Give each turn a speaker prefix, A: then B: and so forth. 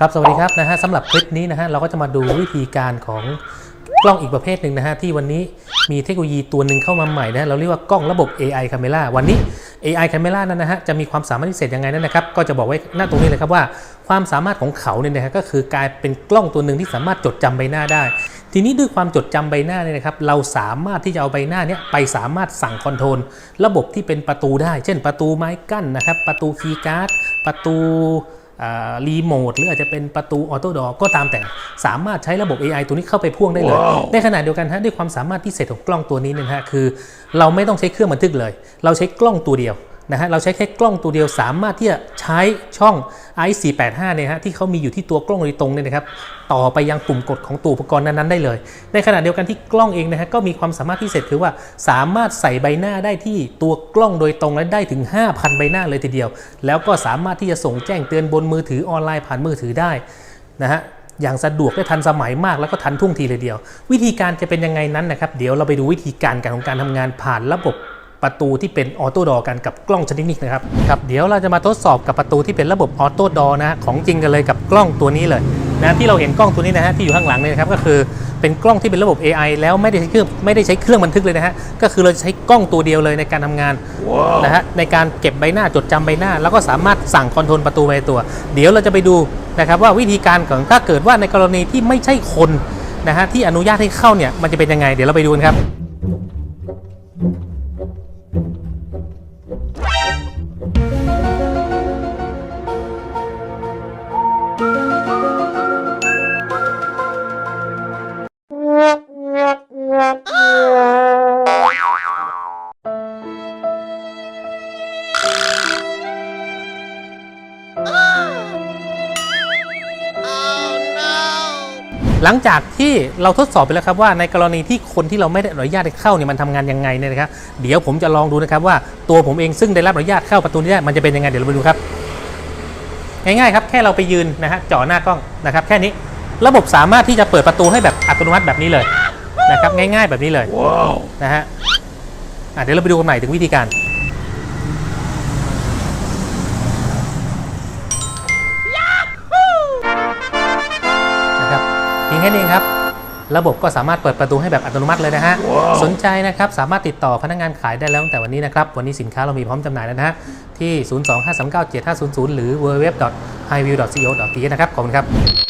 A: ครับสวัสดีครับนะฮะสำหรับคลิปนี้นะฮะเราก็จะมาดูวิธีการของกล้องอีกประเภทหนึ่งนะฮะที่วันนี้มีเทคโนโลยีตัวหนึ่งเข้ามาใหม่นะฮะเราเรียกว่ากล้องระบบ AI Camera วันนี้ AI Camera นั้นนะฮะจะมีความสามารถพิเศษยังไงนั้นนะครับก็จะบอกไว้หน้าตรงนี้เลยครับว่า ความสามารถของเขาเนี่ยนะฮะก็คือกลายเป็นกล้องตัวหนึ่งที่สามารถจดจำใบหน้าได้ ทีนี้ด้วยความจดจำใบหน้าเนี่ยนะครับเราสามารถที่จะเอาใบหน้าเนี้ยไปสามารถสั่งคอนโทรลระบบที่เป็นประตูได้ เช่น ประตูไม้กั้นนะครับประตูคีย์การ์ดประตู รีโมทหรืออาจจะเป็นประตูออโต้ดอก็ตามแต่สามารถใช้ระบบ AI ตัวนี้เข้าไปพ่วงได้เลย ในขณะเดียวกันฮะด้วยความสามารถพิเศษของกล้องตัวนี้เนยนะฮะคือ เราไม่ต้องใช้เครื่องบันทึกเลย เราใช้กล้องตัวเดียว นะฮะเราใช้แค่กล้องตัวเดียวสามารถที่จะใช้ช่อง i485 เนี่ยฮะที่เขามีอยู่ที่ตัวกล้องโดยตรงเนี่ยนะครับต่อไปยังปุ่มกดของตัวอุปกรณ์นั้นๆได้เลย ในขณะเดียวกันที่กล้องเองนะฮะก็มีความสามารถพิเศษคือว่าสามารถใส่ใบหน้าได้ที่ตัวกล้องโดยตรงและได้ถึง 5,000 ใบหน้าเลยทีเดียว แล้วก็สามารถที่จะส่งแจ้งเตือนบนมือถือออนไลน์ผ่านมือถือได้นะฮะอย่างสะดวกและทันสมัยมากแล้วก็ทันท่วงทีเลยเดียว วิธีการจะเป็นยังไงนั้นนะครับ เดี๋ยวเราไปดูวิธีการการของการทำงานผ่านระบบ ประตูที่เป็นออโต้ดอกันกับกล้องชนิดนี้นะครับครับเดี๋ยวเราจะมาทดสอบกับประตูที่เป็นระบบออโต้ดอนะฮะของจริงกันเลยกับกล้องตัวนี้เลยนะที่เราเห็นกล้องตัวนี้นะฮะที่อยู่ข้างหลังเนี่ยนะครับก็คือเป็นกล้องที่เป็นระบบ AI แล้วไม่ได้ใช้เครื่องไม่ได้ใช้เครื่องบันทึกเลยนะฮะก็คือเราจะใช้กล้องตัวเดียวเลยในการทำงานนะฮะในการเก็บใบหน้าจดจำใบหน้า แล้วก็สามารถสั่งคอนโทรลประตูไปในตัว เดี๋ยวเราจะไปดูนะครับว่าวิธีการของถ้าเกิดว่าในกรณีที่ไม่ใช่คนนะฮะที่อนุญาตให้เข้าเนี่ยมันจะเป็นยังไงเดี๋ยวเราไปดูกันครับ หลังจากที่เราทดสอบไปแล้วครับว่าในกรณีที่คนที่เราไม่ได้อนุญาตให้เข้าเนี่ยมันทำงานยังไงเนี่ยนะครับเดี๋ยวผมจะลองดูนะครับว่าตัวผมเองซึ่งได้รับอนุญาตเข้าประตูนี้ได้มันจะเป็นยังไงเดี๋ยวเราไปดูครับ ง่ายๆครับแค่เราไปยืนนะฮะจ่อหน้ากล้องนะครับ แค่นี้ระบบสามารถที่จะเปิดประตูให้แบบอัตโนมัติแบบนี้เลยนะครับง่าย ๆแบบนี้เลยนะฮะเดี๋ยวเราไปดูกันใหม่ถึงวิธีการ เพียงแค่นี้เองครับ ระบบก็สามารถเปิดประตูให้แบบอัตโนมัติเลยนะฮะสนใจนะครับสามารถติดต่อพนักงานขายได้แล้วตั้งแต่วันนี้นะครับ วันนี้สินค้าเรามีพร้อมจำหน่ายแล้วนะฮะ ที่ 025397500 หรือ www.highview.co.th นะครับ ขอบคุณครับ